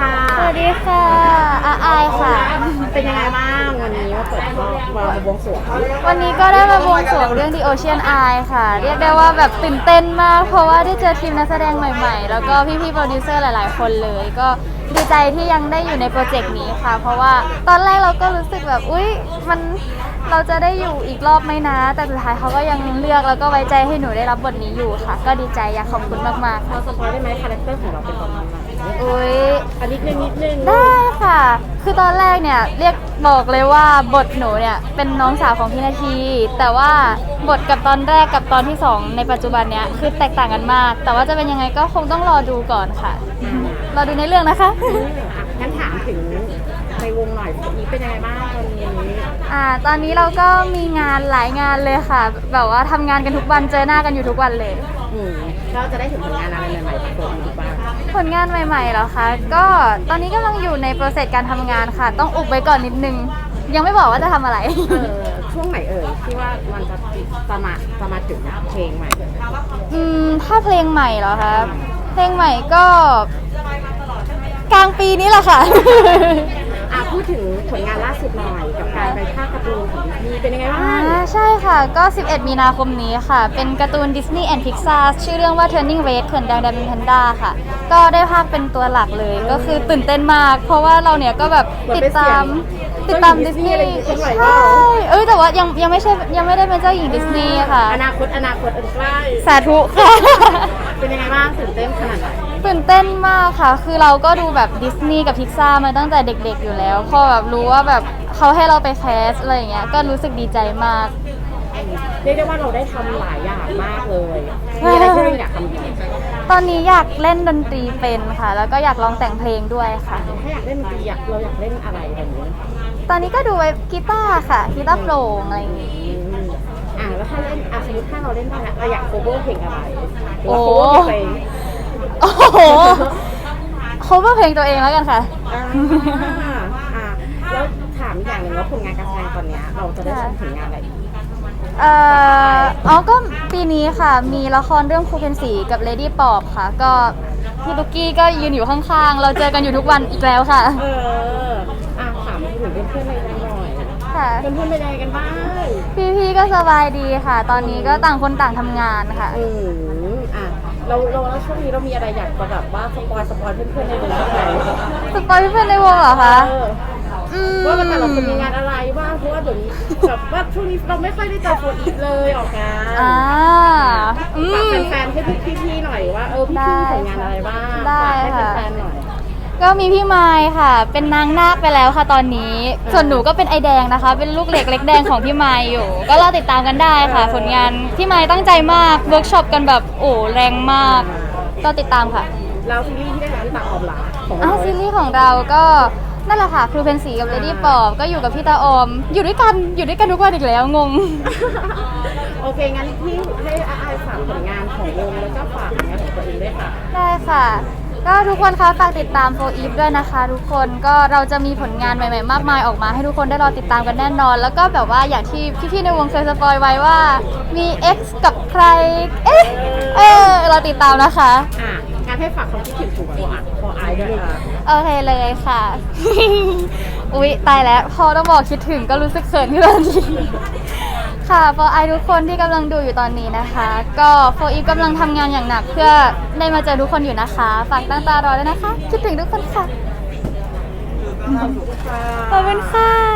ค่ะอาอายค่ะ เป็นยังไงบ้างวันนี้มาเปิดรอบมาบวงสรวงวันนี้ก็ได้มาบวงสรวงเรื่อง The Ocean Eye ค่ะ เรียกได้ว่าแบบตื่นเต้นมาก เพราะว่าได้เจอทีมนักแสดงใหม่ ๆ แล้วก็พี่ๆโปรดิวเซอร์หลาย ๆ คนเลย ก็ ดีใจที่ยังได้อยู่ในโปรเจกต์นี้ค่ะ เพราะว่าตอนแรกเราก็รู้สึกแบบอุ๊ยมันเราจะได้อยู่อีกรอบไหมนะ แต่สุดท้ายเขาก็ยังเลือกแล้วก็ไว้ใจให้หนูได้รับบทนี้อยู่ค่ะ ก็ดีใจอยากขอบคุณมากๆเราสปอยได้ไหมคาแรคเตอร์ของเราเป็นประมาณไหนอุ๊ยอันนิดนึงนิดนึงได้ค่ะ คือตอนแรกเนี่ยเรียกบอกเลยว่าบทหนูเนี่ยเป็นน้องสาวของพี่นาที แต่ว่าบทกับตอนแรกกับตอนที่สองในปัจจุบันเนี่ยคือแตกต่างกันมาก แต่ว่าจะเป็นยังไงก็คงต้องรอดูก่อนค่ะ รอดูในเรื่องนะคะอะงั้นถามถึงในวงหน่อยนี้เป็นยังไงบ้างตอนนี้อ่า ตอนนี้เราก็มีงานหลายงานเลยค่ะ แบบว่าทำงานกันทุกวันเจอหน้ากันอยู่ทุกวันเลย อืมก็จะได้ถึงผลงานอะไรใหม่ๆจากตัวอีกบ้างผลงานใหม่ๆเหรอคะ ก็ตอนนี้กำลังอยู่ในโปรเซสการทำงานค่ะ ต้องอุบไว้ก่อนนิดนึง ยังไม่บอกว่าจะทำอะไร เออช่วงไหนเอ่ยที่ว่ามันจะประมาณประมาณถึงเพลงใหม่อืมถ้าเพลงใหม่เหรอคะ เพลงใหม่ก็ กลางปีนี้แหละค่ะ อะพูดถึงผลงานล่าสุดหน่อยกับการไปภาคการ์ตูนของดิสนีย์เป็นยังไงบ้าง ค่ะ ก็ 11 มีนาคมนี้ค่ะ เป็นการ์ตูน Disney and Pixar ชื่อเรื่องว่า Turning Red เขื่อนแดงแดนแพนด้าค่ะ ก็ได้ภาคเป็นตัวหลักเลย ก็คือตื่นเต้นมาก เพราะว่าเราเนี่ยก็แบบติดตามติดตามดิสนีย์ใช่เอ้ยแต่ว่ายังยังไม่ใช่ยังไม่ได้เป็นเจ้าหญิงดิสนีย์ค่ะ อนาคตอนาคตอันใกล้สาธุค่ะ เป็นยังไงบ้างตื่นเต้นขนาดไหนตื่นเต้นมากค่ะ คือเราก็ดูแบบดิสนีย์กับพิกซามาตั้งแต่เด็กๆอยู่แล้ว พอแบบรู้ว่าแบบเขาให้เราไปแคสอะไรอย่างเงี้ย ก็รู้สึกดีใจมาก เรียกได้ว่าเราได้ทำหลายอย่างมากเลยมีอะไรที่เราอยากทำอีกตอนนี้อยากเล่นดนตรีเป็นค่ะ แล้วก็อยากลองแต่งเพลงด้วยค่ะ ถ้าอยากเล่นดนตรีอยากเราอยากเล่นอะไรแบบนี้ตอนนี้ก็ดูไว้กีตาร์ค่ะกีตาร์โปร่งอะไรอย่างงี้ อืมอะแล้วถ้าเล่นอะสมมติถ้าเราเล่นได้นะเราอยาก cover เพลงอะไรหรือโอ้ว่า cover เพลงโอ้โห cover เพลงตัวเองแล้วกันค่ะ อ่าอ่าแล้วถามอีกอย่างหนึ่งว่าผลงานการแสดงตอนเนี้ยเราจะได้ชมผลงานอะไรอีก เอ่ออ๋อก็ปีนี้ค่ะ มีละครเรื่องครูเพนสีกับเลดี้ปอบค่ะ ก็พี่ตุ๊กกี้ก็ยืนอยู่ข้างๆ เราเจอกันอยู่ทุกวันอีกแล้วค่ะ เอออะถามถึงเพื่อนๆในวงหน่อยค่ะ เพื่อนๆเป็นยังไงกันบ้างพี่ๆก็สบายดีค่ะ ตอนนี้ก็ต่างคนต่างทำงานค่ะ อืมอะเราเราแล้วช่วงนี้เรามีอะไรอยากจะแบบว่าสปอยสปอยเพื่อนๆในวงบ้างไหมสปอยเพื่อนๆในวงเหรอคะ เออ อืม ว่าแต่ละคนมีงานอะไรบ้างเพราะว่าเดี๋ยวนี้แบบว่าช่วงนี้เราไม่ค่อยได้เจอโฟนอีฟเลยออกงานอ่าอืฝากม แฟนๆให้พี่ๆหน่อยว่าเออพี่ๆมีผลงานอะไรบ้างได้ฝากให้ค่ะ แฟนๆหน่อยก็มีพี่ไม้ค่ะ เป็นนางนาคไปแล้วค่ะตอนนี้ ส่วนหนูก็เป็นไอแดงนะคะ เป็นลูกเหล็กเล็กแดงของพี่ไม้อยู่ ก็รอติดตามกันได้ค่ะ ผลงานพี่ไม้ตั้งใจมาก เวิร์กช็อปกันแบบโอ้แรงมาก ก็ติดตามค่ะ แล้วซีรีส์ที่ได้รับที่ตาออมหลาของอะเราซีรีส์ของเราก็ นั่นแหละค่ะ ครูเพนสีกับเลดี้ปอบก็อยู่กับพี่ตาออม อยู่ด้วยกันอยู่ด้วยกันทุกวันอีกแล้วงง โอเค งั้นพี่ให้อาอายฝากผลงานของวงแล้วก็ฝากผลงานของตัวเองด้วยค่ะ ได้ค่ะ ก็ทุกคนคะฝากติดตามโฟอีฟด้วยนะคะ ทุกคนก็เราจะมีผลงานใหม่ๆ มากมายออกมาให้ทุกคนได้รอติดตามกันแน่นอน แล้วก็แบบว่าอย่างที่พี่ๆในวงเคยสปอยไว้ว่า มี X กับใคร เอ๊ะเออเราติดตามนะคะ อะ งั้นให้ฝากความคิดถึงถึงโฟอาโฟไอด้วยค่ะโอเคเลยค่ะ อุ๊ย ตายแล้ว พอต้องบอกคิดถึงก็รู้สึกเขินขึ้นมาทันทีค่ะโฟไอทุกคนที่กำลังดูอยู่ตอนนี้นะคะ ก็โฟอีฟกำลังทำงานอย่างหนักเพื่อได้มาเจอทุกคนอยู่นะคะ ฝากตั้งตารอด้วยนะคะ คิดถึงทุกคนค่ะขอบคุณค่ะ